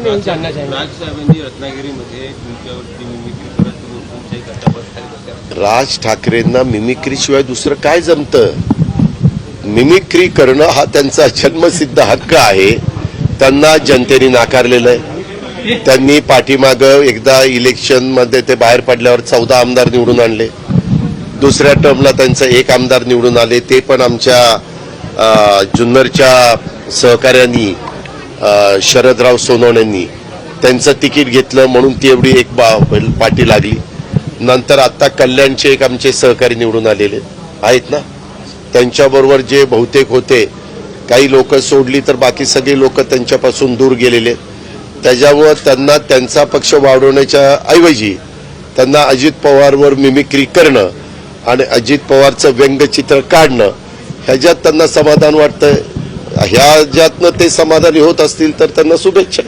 में यही जानना चाहेंगे राज साहेबांनी रत्नागिरीमध्ये तुमच्यावरती मिमिक्री करत तुम्ही तुमच्या एका टपाखाली बसल्या राज ठाकरेंना मिमिक्रीशिवाय दुसरं काय जमतं? मिमिक्री करणं हा त्यांचा जन्मसिद्ध हक्क आहे. त्यांना जनतेने नाकारलेलं आहे. त्यांनी पाठीमाग एकदा इलेक्शनमध्ये ते बाहेर पडल्यावर चौदा आमदार निवडून आणले. दुसऱ्या टर्मला त्यांचं एक आमदार निवडून आले. ते पण आमच्या जुन्नरच्या सहकाऱ्यांनी शरदराव सोनवणेंनी त्यांचं तिकीट घेतलं म्हणून ती एवढी एक पाठी लागली. नंतर आता कल्याणचे एक आमचे सहकारी निवडून आलेले आहेत ना. त्यांच्याबरोबर जे बहुतेक होते काही लोक सोडली तर बाकी सगळी लोक त्यांच्यापासून दूर गेलेले. त्याच्यामुळं त्यांना त्यांचा पक्ष वाढवण्याच्या ऐवजी त्यांना अजित पवारवर मिमिक्री करणं आणि अजित पवारचं व्यंगचित्र काढणं ह्याच्यात त्यांना समाधान वाटतंय. ह्या ज्यातनं ते समाधानी होत असतील तर त्यांना शुभेच्छा.